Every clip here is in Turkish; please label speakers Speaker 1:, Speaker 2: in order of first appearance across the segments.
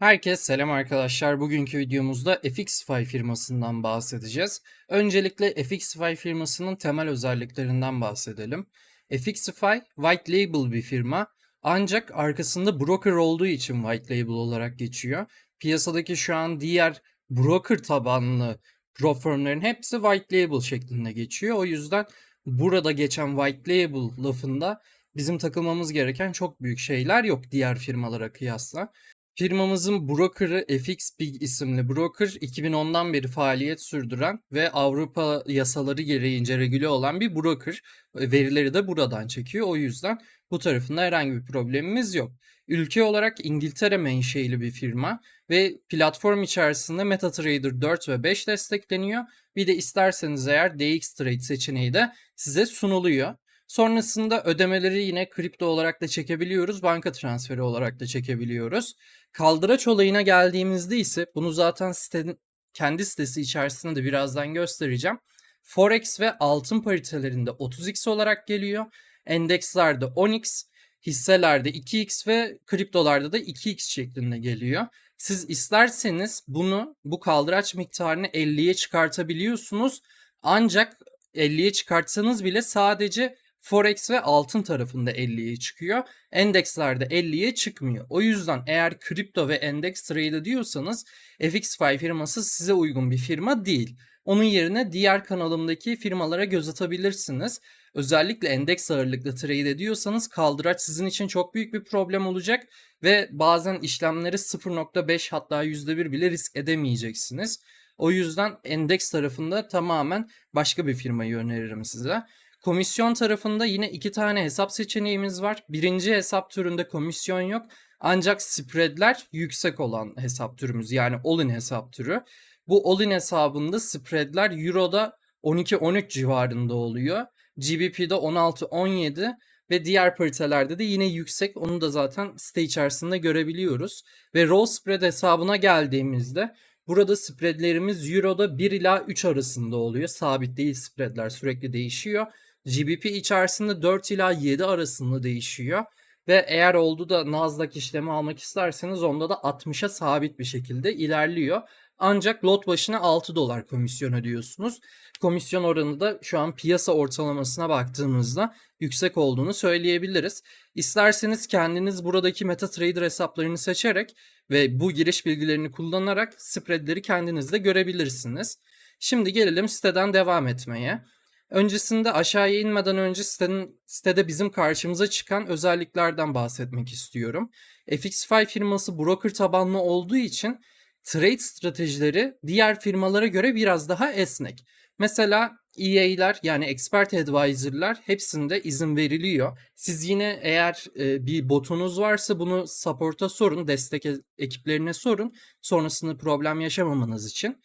Speaker 1: Herkese selam arkadaşlar. Bugünkü videomuzda FXify firmasından bahsedeceğiz. Öncelikle FXify firmasının temel özelliklerinden bahsedelim. FXify white label bir firma ancak arkasında broker olduğu için white label olarak geçiyor. Piyasadaki şu an diğer broker tabanlı pro firmlerin hepsi white label şeklinde geçiyor. O yüzden burada geçen white label lafında bizim takılmamız gereken çok büyük şeyler yok diğer firmalara kıyasla. Firmamızın broker'ı FX Big isimli broker 2010'dan beri faaliyet sürdüren ve Avrupa yasaları gereğince regüle olan bir broker. Verileri de buradan çekiyor. O yüzden bu tarafında herhangi bir problemimiz yok. Ülke olarak İngiltere menşeili bir firma ve platform içerisinde MetaTrader 4 ve 5 destekleniyor. Bir de isterseniz eğer DX Trade seçeneği de size sunuluyor. Sonrasında ödemeleri yine kripto olarak da çekebiliyoruz, banka transferi olarak da çekebiliyoruz. Kaldıraç olayına geldiğimizde ise bunu zaten sitenin kendi sitesi içerisinde de birazdan göstereceğim. Forex ve altın paritelerinde 30x olarak geliyor. Endekslerde 10x, hisselerde 2x ve kriptolarda da 2x şeklinde geliyor. Siz isterseniz bunu bu kaldıraç miktarını 50'ye çıkartabiliyorsunuz. Ancak 50'ye çıkartsanız bile sadece Forex ve altın tarafında 50'ye çıkıyor. Endekslerde 50'ye çıkmıyor. O yüzden eğer kripto ve endeks trade diyorsanız FXFi firması size uygun bir firma değil. Onun yerine diğer kanalımdaki firmalara göz atabilirsiniz. Özellikle endeks ağırlıklı trade ediyorsanız kaldıraç sizin için çok büyük bir problem olacak ve bazen işlemleri 0.5 hatta %1 bile risk edemeyeceksiniz. O yüzden endeks tarafında tamamen başka bir firmayı öneririm size. Komisyon tarafında yine iki tane hesap seçeneğimiz var. Birinci hesap türünde komisyon yok. Ancak spreadler yüksek olan hesap türümüz yani all-in hesap türü. Bu all-in hesabında spreadler Euro'da 12-13 civarında oluyor. GBP'de 16-17 ve diğer paritelerde de yine yüksek. Onu da zaten site içerisinde görebiliyoruz. Ve roll spread hesabına geldiğimizde burada spreadlerimiz Euro'da 1 ila 3 arasında oluyor. Sabit değil spreadler sürekli değişiyor. GBP içerisinde 4 ila 7 arasında değişiyor. Ve eğer oldu da Nasdaq işlemi almak isterseniz onda da 60'a sabit bir şekilde ilerliyor. Ancak lot başına 6 dolar komisyon ödüyorsunuz. Komisyon oranı da şu an piyasa ortalamasına baktığımızda yüksek olduğunu söyleyebiliriz. İsterseniz kendiniz buradaki MetaTrader hesaplarını seçerek ve bu giriş bilgilerini kullanarak spreadleri kendiniz de görebilirsiniz. Şimdi gelelim siteden devam etmeye. Öncesinde aşağıya inmeden önce sitenin, sitede bizim karşımıza çıkan özelliklerden bahsetmek istiyorum. FXFi firması broker tabanlı olduğu için trade stratejileri diğer firmalara göre biraz daha esnek. Mesela EA'ler yani expert advisor'lar hepsinde izin veriliyor. Siz yine eğer e, bir botunuz varsa bunu support'a sorun, destek e- ekiplerine sorun. Sonrasında problem yaşamamanız için.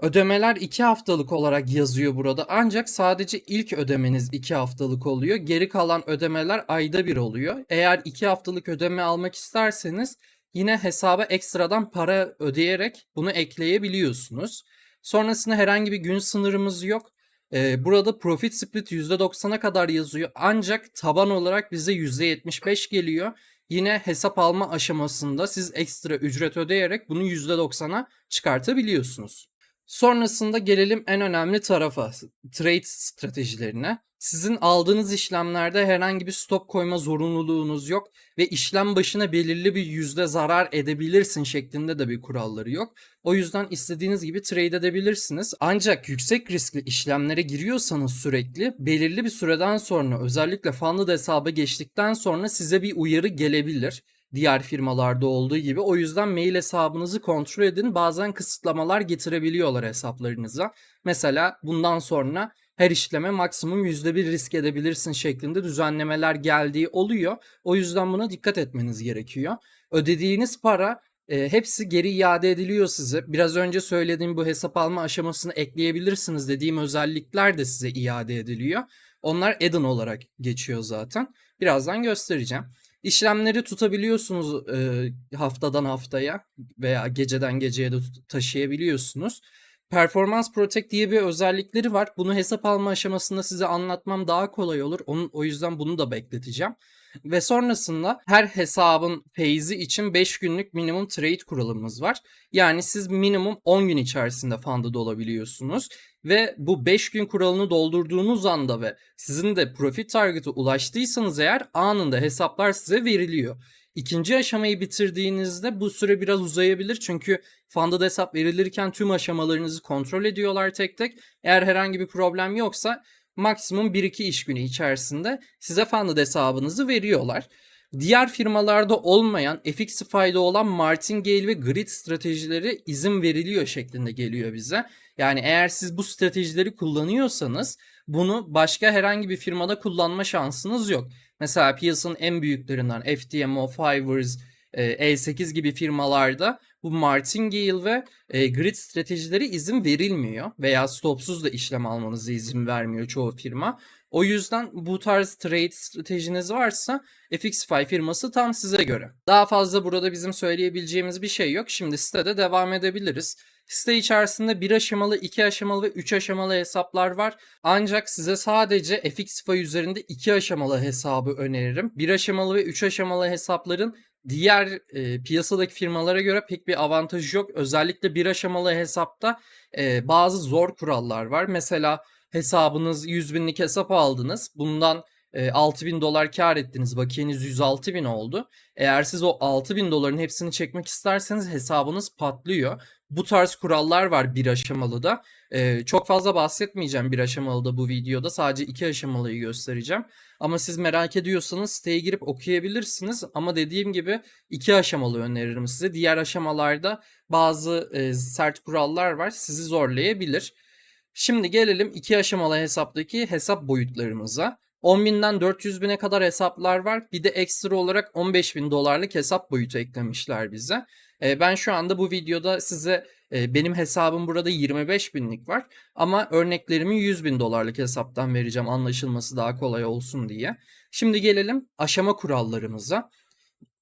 Speaker 1: Ödemeler 2 haftalık olarak yazıyor burada. Ancak sadece ilk ödemeniz 2 haftalık oluyor. Geri kalan ödemeler ayda bir oluyor. Eğer 2 haftalık ödeme almak isterseniz yine hesaba ekstradan para ödeyerek bunu ekleyebiliyorsunuz. Sonrasında herhangi bir gün sınırımız yok. Ee, burada profit split %90'a kadar yazıyor. Ancak taban olarak bize %75 geliyor. Yine hesap alma aşamasında siz ekstra ücret ödeyerek bunu %90'a çıkartabiliyorsunuz. Sonrasında gelelim en önemli tarafa, trade stratejilerine. Sizin aldığınız işlemlerde herhangi bir stop koyma zorunluluğunuz yok ve işlem başına belirli bir yüzde zarar edebilirsin şeklinde de bir kuralları yok. O yüzden istediğiniz gibi trade edebilirsiniz. Ancak yüksek riskli işlemlere giriyorsanız sürekli belirli bir süreden sonra özellikle funded hesaba geçtikten sonra size bir uyarı gelebilir diğer firmalarda olduğu gibi. O yüzden mail hesabınızı kontrol edin. Bazen kısıtlamalar getirebiliyorlar hesaplarınıza. Mesela bundan sonra her işleme maksimum %1 risk edebilirsin şeklinde düzenlemeler geldiği oluyor. O yüzden buna dikkat etmeniz gerekiyor. Ödediğiniz para e, hepsi geri iade ediliyor size. Biraz önce söylediğim bu hesap alma aşamasını ekleyebilirsiniz dediğim özellikler de size iade ediliyor. Onlar add-on olarak geçiyor zaten. Birazdan göstereceğim. İşlemleri tutabiliyorsunuz e, haftadan haftaya veya geceden geceye de taşıyabiliyorsunuz. Performans Protect diye bir özellikleri var. Bunu hesap alma aşamasında size anlatmam daha kolay olur. Onun, o yüzden bunu da bekleteceğim. Ve sonrasında her hesabın feyzi için 5 günlük minimum trade kuralımız var. Yani siz minimum 10 gün içerisinde funded olabiliyorsunuz. Ve bu 5 gün kuralını doldurduğunuz anda ve sizin de profit target'e ulaştıysanız eğer anında hesaplar size veriliyor. İkinci aşamayı bitirdiğinizde bu süre biraz uzayabilir çünkü funded hesap verilirken tüm aşamalarınızı kontrol ediyorlar tek tek. Eğer herhangi bir problem yoksa maksimum 1-2 iş günü içerisinde size funded hesabınızı veriyorlar. Diğer firmalarda olmayan, FXify'da olan martingale ve grid stratejileri izin veriliyor şeklinde geliyor bize. Yani eğer siz bu stratejileri kullanıyorsanız bunu başka herhangi bir firmada kullanma şansınız yok. Mesela piyasanın en büyüklerinden FTMO, Fivers, e, E8 gibi firmalarda bu martingale ve e, grid stratejileri izin verilmiyor veya stopsuz da işlem almanıza izin vermiyor çoğu firma. O yüzden bu tarz trade stratejiniz varsa FXify firması tam size göre. Daha fazla burada bizim söyleyebileceğimiz bir şey yok. Şimdi sitede devam edebiliriz. Site içerisinde bir aşamalı, iki aşamalı ve üç aşamalı hesaplar var. Ancak size sadece FXify üzerinde iki aşamalı hesabı öneririm. Bir aşamalı ve üç aşamalı hesapların diğer e, piyasadaki firmalara göre pek bir avantajı yok. Özellikle bir aşamalı hesapta e, bazı zor kurallar var. Mesela hesabınız 100 binlik hesap aldınız. Bundan e, 6 bin dolar kar ettiniz. Bakiyeniz 106 bin oldu. Eğer siz o 6 bin doların hepsini çekmek isterseniz hesabınız patlıyor. Bu tarz kurallar var bir aşamalı da. Ee, çok fazla bahsetmeyeceğim bir aşamalı da bu videoda. Sadece iki aşamalıyı göstereceğim. Ama siz merak ediyorsanız siteye girip okuyabilirsiniz. Ama dediğim gibi iki aşamalı öneririm size. Diğer aşamalarda bazı e, sert kurallar var. Sizi zorlayabilir. Şimdi gelelim iki aşamalı hesaptaki hesap boyutlarımıza. 10.000'den 400 bine kadar hesaplar var. Bir de ekstra olarak 15 bin dolarlık hesap boyutu eklemişler bize. E, ben şu anda bu videoda size benim hesabım burada 25 binlik var. Ama örneklerimi 100 bin dolarlık hesaptan vereceğim anlaşılması daha kolay olsun diye. Şimdi gelelim aşama kurallarımıza.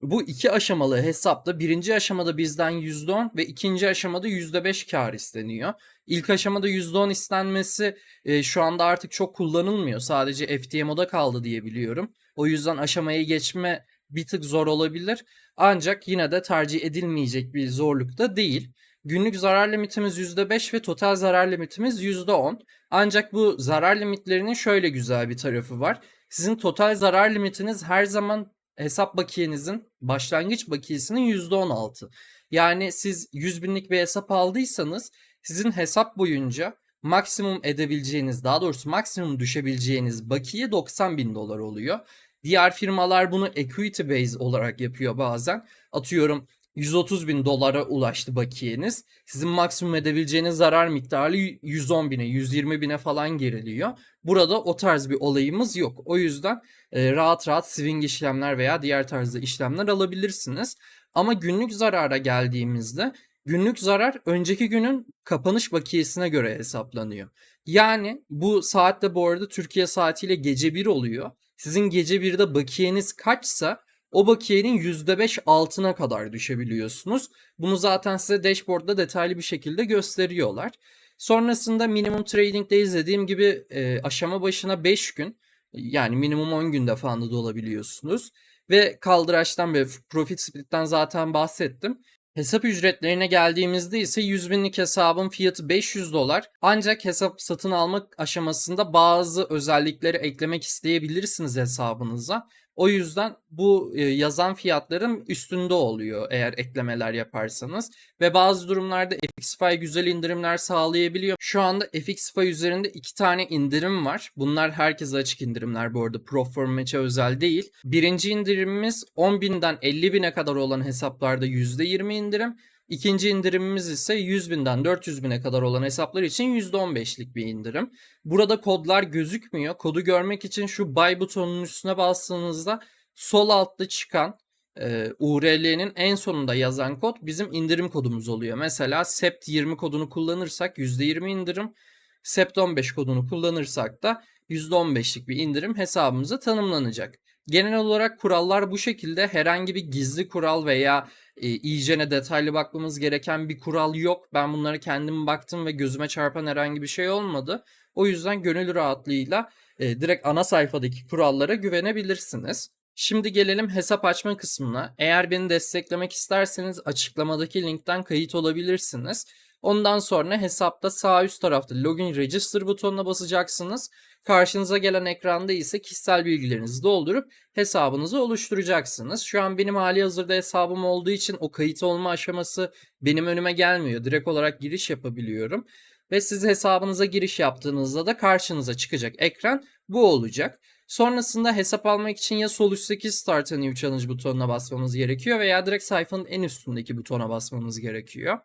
Speaker 1: Bu iki aşamalı hesapta birinci aşamada bizden %10 ve ikinci aşamada %5 kar isteniyor. İlk aşamada %10 istenmesi e, şu anda artık çok kullanılmıyor. Sadece FTMO'da kaldı diye biliyorum. O yüzden aşamaya geçme bir tık zor olabilir. Ancak yine de tercih edilmeyecek bir zorluk da değil. Günlük zarar limitimiz %5 ve total zarar limitimiz %10. Ancak bu zarar limitlerinin şöyle güzel bir tarafı var. Sizin total zarar limitiniz her zaman hesap bakiyenizin başlangıç bakiyesinin %16. Yani siz 100 binlik bir hesap aldıysanız sizin hesap boyunca maksimum edebileceğiniz daha doğrusu maksimum düşebileceğiniz bakiye 90 bin dolar oluyor. Diğer firmalar bunu equity base olarak yapıyor bazen. Atıyorum 130 bin dolara ulaştı bakiyeniz. Sizin maksimum edebileceğiniz zarar miktarı 110 bine, 120 bine falan geriliyor. Burada o tarz bir olayımız yok. O yüzden e, rahat rahat swing işlemler veya diğer tarzda işlemler alabilirsiniz. Ama günlük zarara geldiğimizde günlük zarar önceki günün kapanış bakiyesine göre hesaplanıyor. Yani bu saatte bu arada Türkiye saatiyle gece 1 oluyor. Sizin gece 1'de bakiyeniz kaçsa o bakiyenin %5 altına kadar düşebiliyorsunuz. Bunu zaten size dashboard'da detaylı bir şekilde gösteriyorlar. Sonrasında minimum trading'de izlediğim gibi e, aşama başına 5 gün yani minimum 10 günde falan da olabiliyorsunuz. Ve kaldıraçtan ve profit split'ten zaten bahsettim. Hesap ücretlerine geldiğimizde ise 100 binlik hesabın fiyatı 500 dolar. Ancak hesap satın almak aşamasında bazı özellikleri eklemek isteyebilirsiniz hesabınıza. O yüzden bu e, yazan fiyatların üstünde oluyor eğer eklemeler yaparsanız. Ve bazı durumlarda FXFI güzel indirimler sağlayabiliyor. Şu anda FXFI üzerinde iki tane indirim var. Bunlar herkese açık indirimler bu arada. Proform Match'e özel değil. Birinci indirimimiz 10.000'den 50.000'e kadar olan hesaplarda %20 indirim. İkinci indirimimiz ise 100 binden 400 bine kadar olan hesaplar için %15'lik bir indirim. Burada kodlar gözükmüyor. Kodu görmek için şu buy butonunun üstüne bastığınızda sol altta çıkan e, URL'nin en sonunda yazan kod bizim indirim kodumuz oluyor. Mesela SEPT 20 kodunu kullanırsak %20 indirim. SEPT 15 kodunu kullanırsak da %15'lik bir indirim hesabımıza tanımlanacak. Genel olarak kurallar bu şekilde herhangi bir gizli kural veya e, iyicene detaylı bakmamız gereken bir kural yok. Ben bunlara kendim baktım ve gözüme çarpan herhangi bir şey olmadı. O yüzden gönül rahatlığıyla e, direkt ana sayfadaki kurallara güvenebilirsiniz. Şimdi gelelim hesap açma kısmına. Eğer beni desteklemek isterseniz açıklamadaki linkten kayıt olabilirsiniz. Ondan sonra hesapta sağ üst tarafta Login Register butonuna basacaksınız. Karşınıza gelen ekranda ise kişisel bilgilerinizi doldurup hesabınızı oluşturacaksınız. Şu an benim hali hazırda hesabım olduğu için o kayıt olma aşaması benim önüme gelmiyor. Direkt olarak giriş yapabiliyorum. Ve siz hesabınıza giriş yaptığınızda da karşınıza çıkacak ekran bu olacak. Sonrasında hesap almak için ya sol üstteki Start a New Challenge butonuna basmanız gerekiyor veya direkt sayfanın en üstündeki butona basmanız gerekiyor.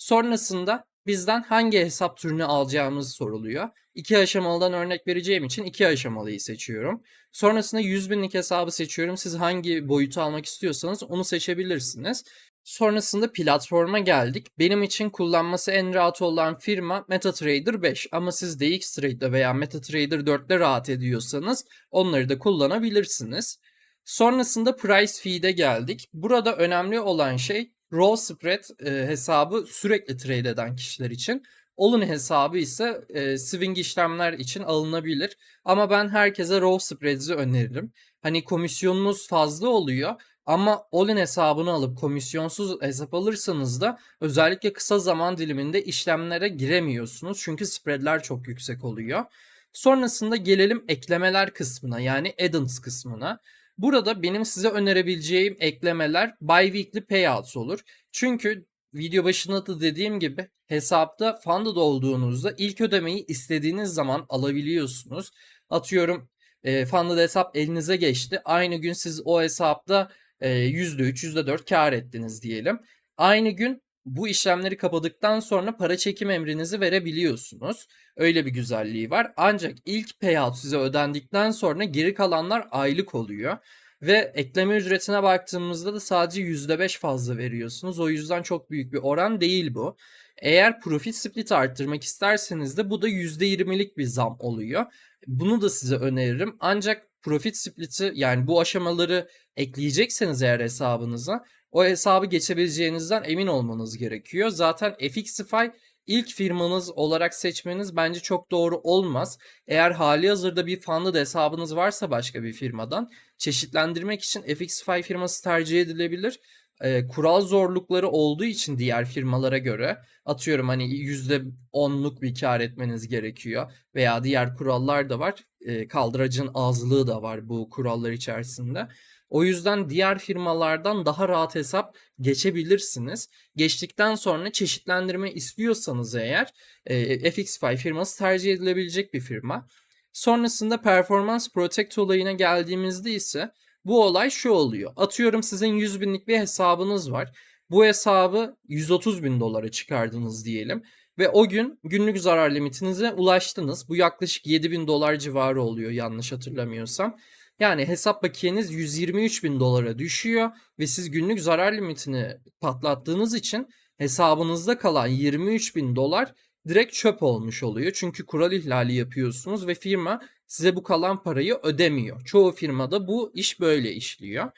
Speaker 1: Sonrasında bizden hangi hesap türünü alacağımız soruluyor. İki aşamalıdan örnek vereceğim için iki aşamalıyı seçiyorum. Sonrasında 100 binlik hesabı seçiyorum. Siz hangi boyutu almak istiyorsanız onu seçebilirsiniz. Sonrasında platforma geldik. Benim için kullanması en rahat olan firma MetaTrader 5 ama siz DXTrade'de veya MetaTrader 4'te rahat ediyorsanız onları da kullanabilirsiniz. Sonrasında Price Feed'e geldik. Burada önemli olan şey Raw Spread e, hesabı sürekli trade eden kişiler için. Olun hesabı ise e, swing işlemler için alınabilir. Ama ben herkese Raw Spreads'i öneririm. Hani komisyonunuz fazla oluyor ama All-in hesabını alıp komisyonsuz hesap alırsanız da özellikle kısa zaman diliminde işlemlere giremiyorsunuz. Çünkü spreadler çok yüksek oluyor. Sonrasında gelelim eklemeler kısmına yani add-ons kısmına. Burada benim size önerebileceğim eklemeler bi-weekly payouts olur. Çünkü video başında da dediğim gibi hesapta funded olduğunuzda ilk ödemeyi istediğiniz zaman alabiliyorsunuz. Atıyorum e, funded hesap elinize geçti. Aynı gün siz o hesapta e, %3, %4 kar ettiniz diyelim. Aynı gün bu işlemleri kapadıktan sonra para çekim emrinizi verebiliyorsunuz. Öyle bir güzelliği var. Ancak ilk payout size ödendikten sonra geri kalanlar aylık oluyor. Ve ekleme ücretine baktığımızda da sadece %5 fazla veriyorsunuz. O yüzden çok büyük bir oran değil bu. Eğer profit split arttırmak isterseniz de bu da %20'lik bir zam oluyor. Bunu da size öneririm. Ancak profit split'i yani bu aşamaları ekleyecekseniz eğer hesabınıza o hesabı geçebileceğinizden emin olmanız gerekiyor. Zaten FXify ilk firmanız olarak seçmeniz bence çok doğru olmaz. Eğer hali hazırda bir funded hesabınız varsa başka bir firmadan çeşitlendirmek için FXify firması tercih edilebilir. E, kural zorlukları olduğu için diğer firmalara göre atıyorum hani %10'luk bir kar etmeniz gerekiyor veya diğer kurallar da var. E, kaldıracın azlığı da var bu kurallar içerisinde. O yüzden diğer firmalardan daha rahat hesap geçebilirsiniz. Geçtikten sonra çeşitlendirme istiyorsanız eğer e, FXFi firması tercih edilebilecek bir firma. Sonrasında Performance Protect olayına geldiğimizde ise bu olay şu oluyor. Atıyorum sizin 100 binlik bir hesabınız var. Bu hesabı 130 bin dolara çıkardınız diyelim. Ve o gün günlük zarar limitinize ulaştınız. Bu yaklaşık 7 bin dolar civarı oluyor yanlış hatırlamıyorsam. Yani hesap bakiyeniz 123 bin dolara düşüyor ve siz günlük zarar limitini patlattığınız için hesabınızda kalan 23 bin dolar direkt çöp olmuş oluyor. Çünkü kural ihlali yapıyorsunuz ve firma size bu kalan parayı ödemiyor. Çoğu firmada bu iş böyle işliyor.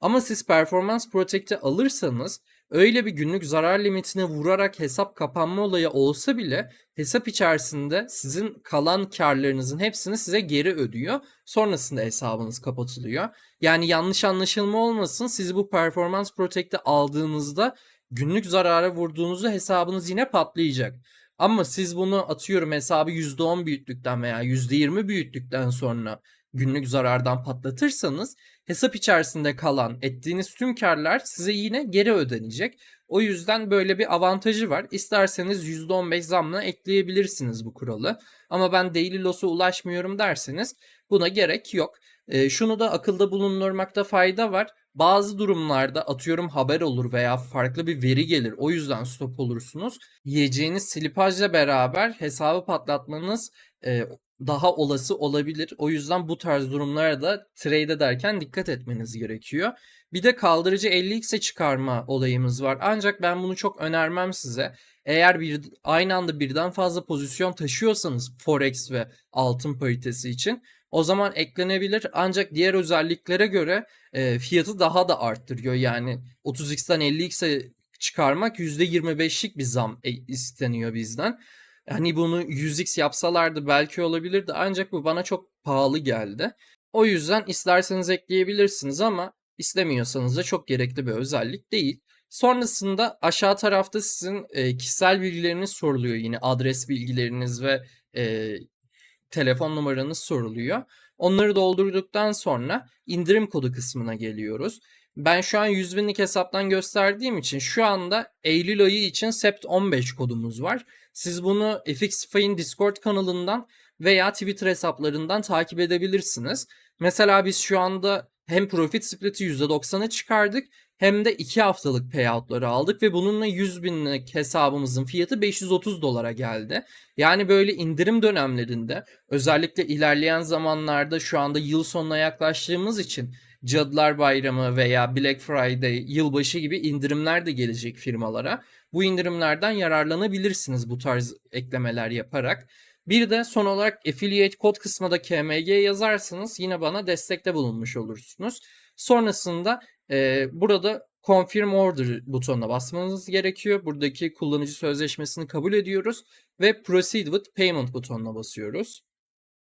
Speaker 1: Ama siz Performance Protect'i alırsanız öyle bir günlük zarar limitine vurarak hesap kapanma olayı olsa bile hesap içerisinde sizin kalan karlarınızın hepsini size geri ödüyor. Sonrasında hesabınız kapatılıyor. Yani yanlış anlaşılma olmasın siz bu Performance Protect'i aldığınızda günlük zarara vurduğunuzda hesabınız yine patlayacak. Ama siz bunu atıyorum hesabı %10 büyüklükten veya %20 büyüklükten sonra günlük zarardan patlatırsanız hesap içerisinde kalan ettiğiniz tüm karlar size yine geri ödenecek. O yüzden böyle bir avantajı var. İsterseniz %15 zamla ekleyebilirsiniz bu kuralı. Ama ben daily loss'a ulaşmıyorum derseniz buna gerek yok. E, şunu da akılda bulundurmakta fayda var. Bazı durumlarda atıyorum haber olur veya farklı bir veri gelir. O yüzden stop olursunuz. Yiyeceğiniz slipajla beraber hesabı patlatmanız e, daha olası olabilir. O yüzden bu tarz durumlara da trade ederken dikkat etmeniz gerekiyor. Bir de kaldırıcı 50x'e çıkarma olayımız var. Ancak ben bunu çok önermem size. Eğer bir aynı anda birden fazla pozisyon taşıyorsanız forex ve altın paritesi için o zaman eklenebilir. Ancak diğer özelliklere göre e, fiyatı daha da arttırıyor. Yani 30x'ten 50x'e çıkarmak %25'lik bir zam e, isteniyor bizden. Hani bunu 100x yapsalardı belki olabilirdi ancak bu bana çok pahalı geldi. O yüzden isterseniz ekleyebilirsiniz ama istemiyorsanız da çok gerekli bir özellik değil. Sonrasında aşağı tarafta sizin e, kişisel bilgileriniz soruluyor yine adres bilgileriniz ve e, telefon numaranız soruluyor. Onları doldurduktan sonra indirim kodu kısmına geliyoruz. Ben şu an 100 binlik hesaptan gösterdiğim için şu anda Eylül ayı için Sept 15 kodumuz var. Siz bunu FXFI'nin Discord kanalından veya Twitter hesaplarından takip edebilirsiniz. Mesela biz şu anda hem profit split'i %90'a çıkardık hem de 2 haftalık payoutları aldık ve bununla 100 binlik hesabımızın fiyatı 530 dolara geldi. Yani böyle indirim dönemlerinde özellikle ilerleyen zamanlarda şu anda yıl sonuna yaklaştığımız için Cadılar Bayramı veya Black Friday, yılbaşı gibi indirimler de gelecek firmalara. Bu indirimlerden yararlanabilirsiniz bu tarz eklemeler yaparak. Bir de son olarak affiliate kod kısmında KMG yazarsanız yine bana destekte bulunmuş olursunuz. Sonrasında e, burada Confirm Order butonuna basmanız gerekiyor. Buradaki kullanıcı sözleşmesini kabul ediyoruz ve Proceed with Payment butonuna basıyoruz.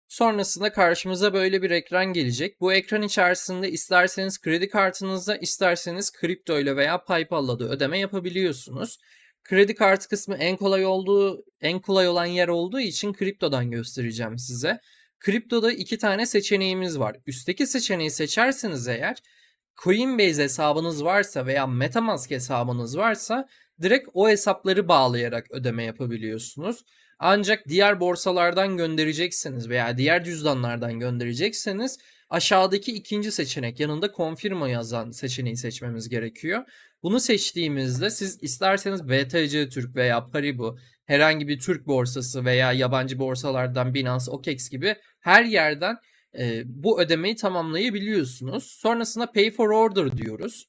Speaker 1: Sonrasında karşımıza böyle bir ekran gelecek. Bu ekran içerisinde isterseniz kredi kartınızla isterseniz kripto ile veya PayPal'la da ödeme yapabiliyorsunuz. Kredi kartı kısmı en kolay olduğu, en kolay olan yer olduğu için kriptodan göstereceğim size. Kriptoda iki tane seçeneğimiz var. Üstteki seçeneği seçerseniz eğer Coinbase hesabınız varsa veya MetaMask hesabınız varsa direkt o hesapları bağlayarak ödeme yapabiliyorsunuz. Ancak diğer borsalardan gönderecekseniz veya diğer cüzdanlardan gönderecekseniz aşağıdaki ikinci seçenek yanında confirma yazan seçeneği seçmemiz gerekiyor. Bunu seçtiğimizde siz isterseniz BTC Türk veya Paribu herhangi bir Türk borsası veya yabancı borsalardan Binance, OKEX gibi her yerden e, bu ödemeyi tamamlayabiliyorsunuz. Sonrasında Pay for Order diyoruz.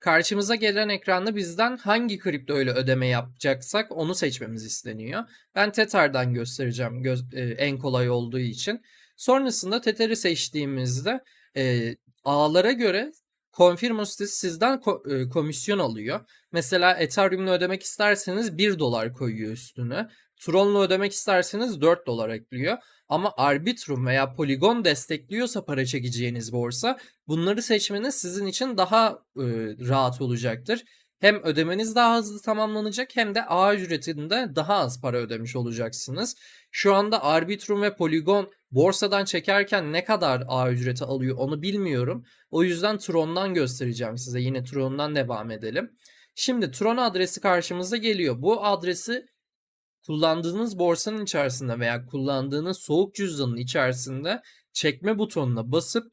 Speaker 1: Karşımıza gelen ekranda bizden hangi kripto ile ödeme yapacaksak onu seçmemiz isteniyor. Ben Tether'dan göstereceğim göz, e, en kolay olduğu için. Sonrasında Tether'i seçtiğimizde e, ağlara göre Confirm sitesi sizden ko- e, komisyon alıyor. Mesela Ethereum'la ödemek isterseniz 1 dolar koyuyor üstüne. Tron'la ödemek isterseniz 4 dolar ekliyor. Ama Arbitrum veya Polygon destekliyorsa para çekeceğiniz borsa bunları seçmeniz sizin için daha e, rahat olacaktır. Hem ödemeniz daha hızlı tamamlanacak hem de ağ ücretinde daha az para ödemiş olacaksınız. Şu anda Arbitrum ve Polygon borsadan çekerken ne kadar ağ ücreti alıyor onu bilmiyorum. O yüzden Tron'dan göstereceğim size. Yine Tron'dan devam edelim. Şimdi Tron adresi karşımıza geliyor. Bu adresi kullandığınız borsanın içerisinde veya kullandığınız soğuk cüzdanın içerisinde çekme butonuna basıp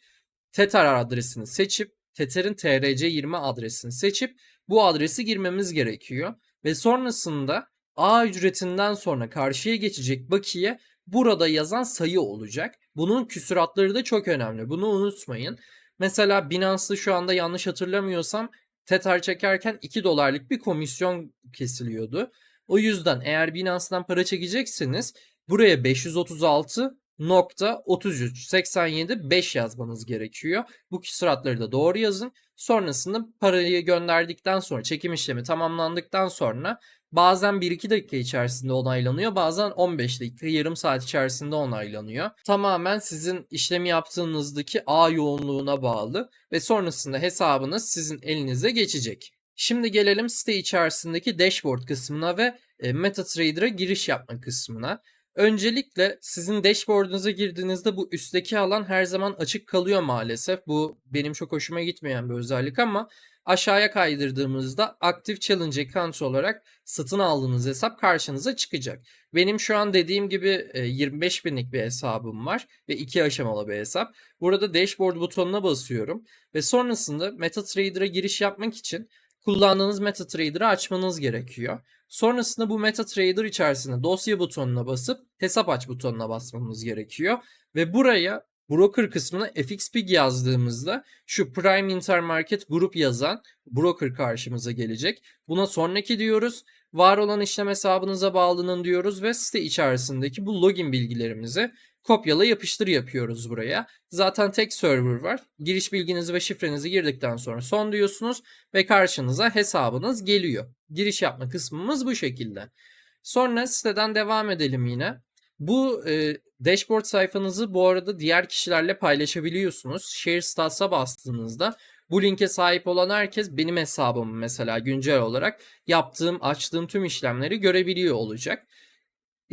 Speaker 1: Tether adresini seçip Tether'in TRC20 adresini seçip bu adresi girmemiz gerekiyor. Ve sonrasında A ücretinden sonra karşıya geçecek bakiye burada yazan sayı olacak. Bunun küsuratları da çok önemli. Bunu unutmayın. Mesela Binance'da şu anda yanlış hatırlamıyorsam Tether çekerken 2 dolarlık bir komisyon kesiliyordu. O yüzden eğer Binance'dan para çekecekseniz buraya 536 nokta 33 87 5 yazmanız gerekiyor. Bu küsuratları da doğru yazın. Sonrasında parayı gönderdikten sonra çekim işlemi tamamlandıktan sonra bazen 1-2 dakika içerisinde onaylanıyor. Bazen 15 dakika yarım saat içerisinde onaylanıyor. Tamamen sizin işlemi yaptığınızdaki ağ yoğunluğuna bağlı ve sonrasında hesabınız sizin elinize geçecek. Şimdi gelelim site içerisindeki dashboard kısmına ve e, MetaTrader'a giriş yapma kısmına. Öncelikle sizin dashboard'unuza girdiğinizde bu üstteki alan her zaman açık kalıyor maalesef. Bu benim çok hoşuma gitmeyen bir özellik ama aşağıya kaydırdığımızda Active Challenge Account olarak satın aldığınız hesap karşınıza çıkacak. Benim şu an dediğim gibi 25 e, binlik bir hesabım var ve iki aşamalı bir hesap. Burada dashboard butonuna basıyorum ve sonrasında MetaTrader'a giriş yapmak için kullandığınız MetaTrader'ı açmanız gerekiyor. Sonrasında bu MetaTrader içerisinde dosya butonuna basıp hesap aç butonuna basmamız gerekiyor. Ve buraya broker kısmına FXPIG yazdığımızda şu Prime Intermarket Group yazan broker karşımıza gelecek. Buna sonraki diyoruz. Var olan işlem hesabınıza bağlanın diyoruz ve site içerisindeki bu login bilgilerimizi kopyala yapıştır yapıyoruz buraya. Zaten tek server var. Giriş bilginizi ve şifrenizi girdikten sonra son diyorsunuz ve karşınıza hesabınız geliyor. Giriş yapma kısmımız bu şekilde. Sonra siteden devam edelim yine. Bu e, Dashboard sayfanızı bu arada diğer kişilerle paylaşabiliyorsunuz. Share Stats'a bastığınızda bu linke sahip olan herkes benim hesabımı mesela güncel olarak yaptığım, açtığım tüm işlemleri görebiliyor olacak.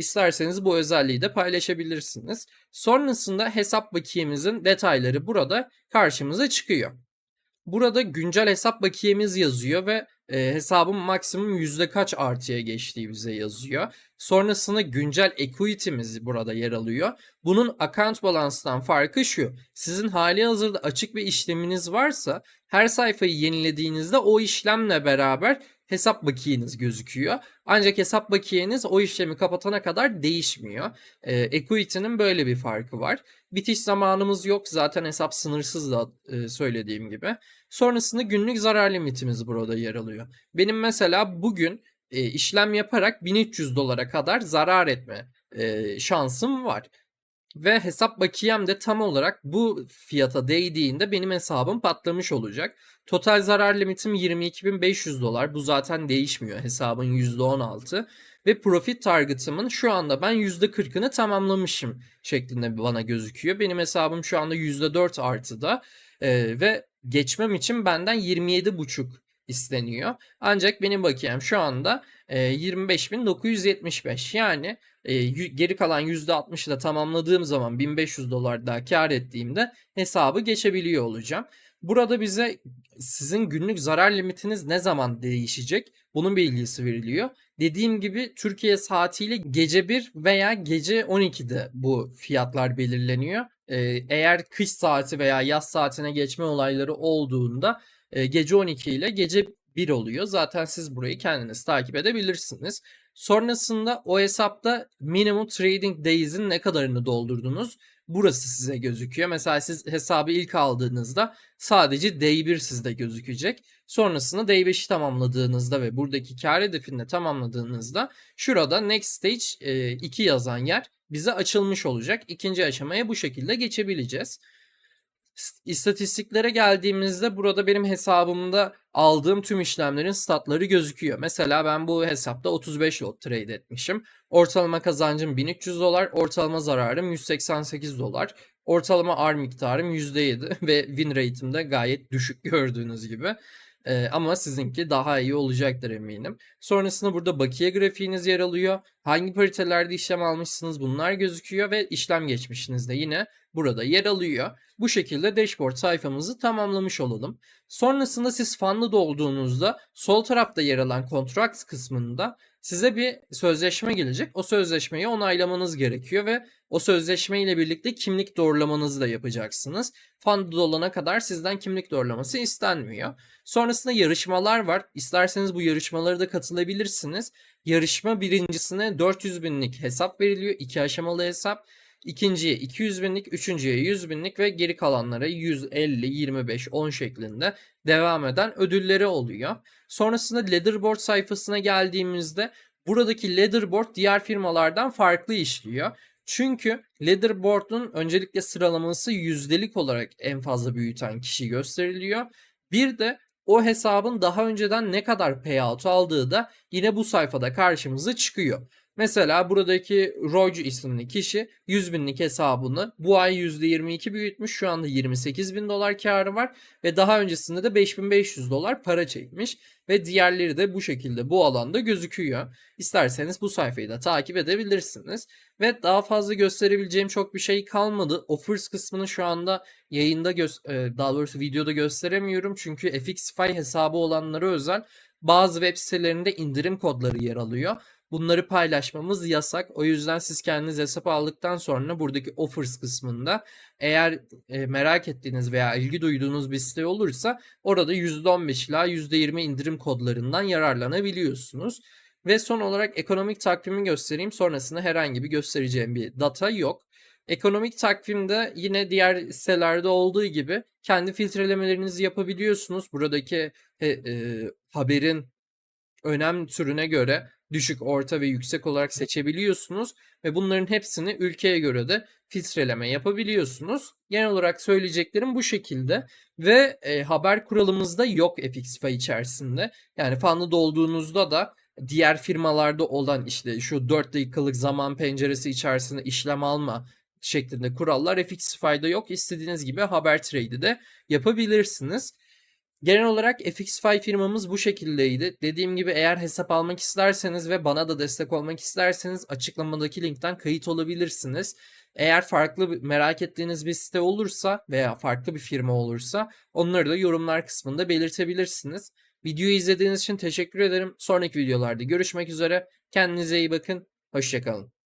Speaker 1: İsterseniz bu özelliği de paylaşabilirsiniz. Sonrasında hesap bakiyemizin detayları burada karşımıza çıkıyor. Burada güncel hesap bakiyemiz yazıyor ve e, hesabın maksimum yüzde kaç artıya geçtiği bize yazıyor. Sonrasında güncel equity'miz burada yer alıyor. Bunun account balance'dan farkı şu. Sizin hali hazırda açık bir işleminiz varsa her sayfayı yenilediğinizde o işlemle beraber hesap bakiyeniz gözüküyor. Ancak hesap bakiyeniz o işlemi kapatana kadar değişmiyor. E, equity'nin böyle bir farkı var. Bitiş zamanımız yok. Zaten hesap sınırsız da e, söylediğim gibi. Sonrasında günlük zarar limitimiz burada yer alıyor. Benim mesela bugün e, işlem yaparak 1300 dolara kadar zarar etme e, şansım var. Ve hesap bakiyem de tam olarak bu fiyata değdiğinde benim hesabım patlamış olacak. Total zarar limitim 22.500 dolar. Bu zaten değişmiyor hesabın %16. Ve profit target'ımın şu anda ben %40'ını tamamlamışım şeklinde bana gözüküyor. Benim hesabım şu anda %4 artıda. Ee, ve geçmem için benden 27.5 isteniyor. Ancak benim bakiyem şu anda e, 25.975 yani e, geri kalan %60'ı da tamamladığım zaman 1500 dolar daha kar ettiğimde hesabı geçebiliyor olacağım. Burada bize sizin günlük zarar limitiniz ne zaman değişecek? Bunun bilgisi veriliyor. Dediğim gibi Türkiye saatiyle gece 1 veya gece 12'de bu fiyatlar belirleniyor. Ee, eğer kış saati veya yaz saatine geçme olayları olduğunda e, gece 12 ile gece 1 oluyor. Zaten siz burayı kendiniz takip edebilirsiniz. Sonrasında o hesapta minimum trading days'in ne kadarını doldurdunuz? Burası size gözüküyor. Mesela siz hesabı ilk aldığınızda sadece day 1 sizde gözükecek. Sonrasında day 5'i tamamladığınızda ve buradaki kar hedefini tamamladığınızda şurada next stage 2 yazan yer bize açılmış olacak. İkinci aşamaya bu şekilde geçebileceğiz. İstatistiklere geldiğimizde burada benim hesabımda aldığım tüm işlemlerin statları gözüküyor. Mesela ben bu hesapta 35 lot trade etmişim. Ortalama kazancım 1300 dolar, ortalama zararım 188 dolar. Ortalama AR miktarım %7 ve win rate'im de gayet düşük gördüğünüz gibi. Ee, ama sizinki daha iyi olacaktır eminim. Sonrasında burada bakiye grafiğiniz yer alıyor. Hangi paritelerde işlem almışsınız bunlar gözüküyor ve işlem geçmişiniz de yine burada yer alıyor. Bu şekilde dashboard sayfamızı tamamlamış olalım. Sonrasında siz fanlı dolduğunuzda sol tarafta yer alan contracts kısmında size bir sözleşme gelecek. O sözleşmeyi onaylamanız gerekiyor ve o sözleşme ile birlikte kimlik doğrulamanızı da yapacaksınız. Fund dolana kadar sizden kimlik doğrulaması istenmiyor. Sonrasında yarışmalar var. İsterseniz bu yarışmalara da katılabilirsiniz. Yarışma birincisine 400 binlik hesap veriliyor. iki aşamalı hesap. İkinciye 200 binlik, üçüncüye 100 binlik ve geri kalanlara 150, 25, 10 şeklinde devam eden ödülleri oluyor. Sonrasında leaderboard sayfasına geldiğimizde buradaki leaderboard diğer firmalardan farklı işliyor. Çünkü leaderboard'un öncelikle sıralaması yüzdelik olarak en fazla büyüten kişi gösteriliyor. Bir de o hesabın daha önceden ne kadar payout aldığı da yine bu sayfada karşımıza çıkıyor. Mesela buradaki Roy isimli kişi 100 binlik hesabını bu ay %22 büyütmüş. Şu anda 28 bin dolar karı var ve daha öncesinde de 5500 dolar para çekmiş ve diğerleri de bu şekilde bu alanda gözüküyor. İsterseniz bu sayfayı da takip edebilirsiniz. Ve daha fazla gösterebileceğim çok bir şey kalmadı. Offers kısmını şu anda yayında gö- daha doğrusu videoda gösteremiyorum. Çünkü FXFi hesabı olanlara özel bazı web sitelerinde indirim kodları yer alıyor. Bunları paylaşmamız yasak. O yüzden siz kendiniz hesap aldıktan sonra buradaki offers kısmında eğer e, merak ettiğiniz veya ilgi duyduğunuz bir site olursa orada %15 ila %20 indirim kodlarından yararlanabiliyorsunuz. Ve son olarak ekonomik takvimi göstereyim. Sonrasında herhangi bir göstereceğim bir data yok. Ekonomik takvimde yine diğer sitelerde olduğu gibi kendi filtrelemelerinizi yapabiliyorsunuz. Buradaki e, e, haberin önem türüne göre düşük, orta ve yüksek olarak seçebiliyorsunuz ve bunların hepsini ülkeye göre de filtreleme yapabiliyorsunuz. Genel olarak söyleyeceklerim bu şekilde ve e, haber kuralımızda yok FXFI içerisinde. Yani fanlı dolduğunuzda da diğer firmalarda olan işte şu 4 dakikalık zaman penceresi içerisinde işlem alma şeklinde kurallar FXify'da yok. İstediğiniz gibi haber trade'i de yapabilirsiniz. Genel olarak FXify firmamız bu şekildeydi. Dediğim gibi eğer hesap almak isterseniz ve bana da destek olmak isterseniz açıklamadaki linkten kayıt olabilirsiniz. Eğer farklı merak ettiğiniz bir site olursa veya farklı bir firma olursa onları da yorumlar kısmında belirtebilirsiniz. Videoyu izlediğiniz için teşekkür ederim. Sonraki videolarda görüşmek üzere. Kendinize iyi bakın. Hoşçakalın.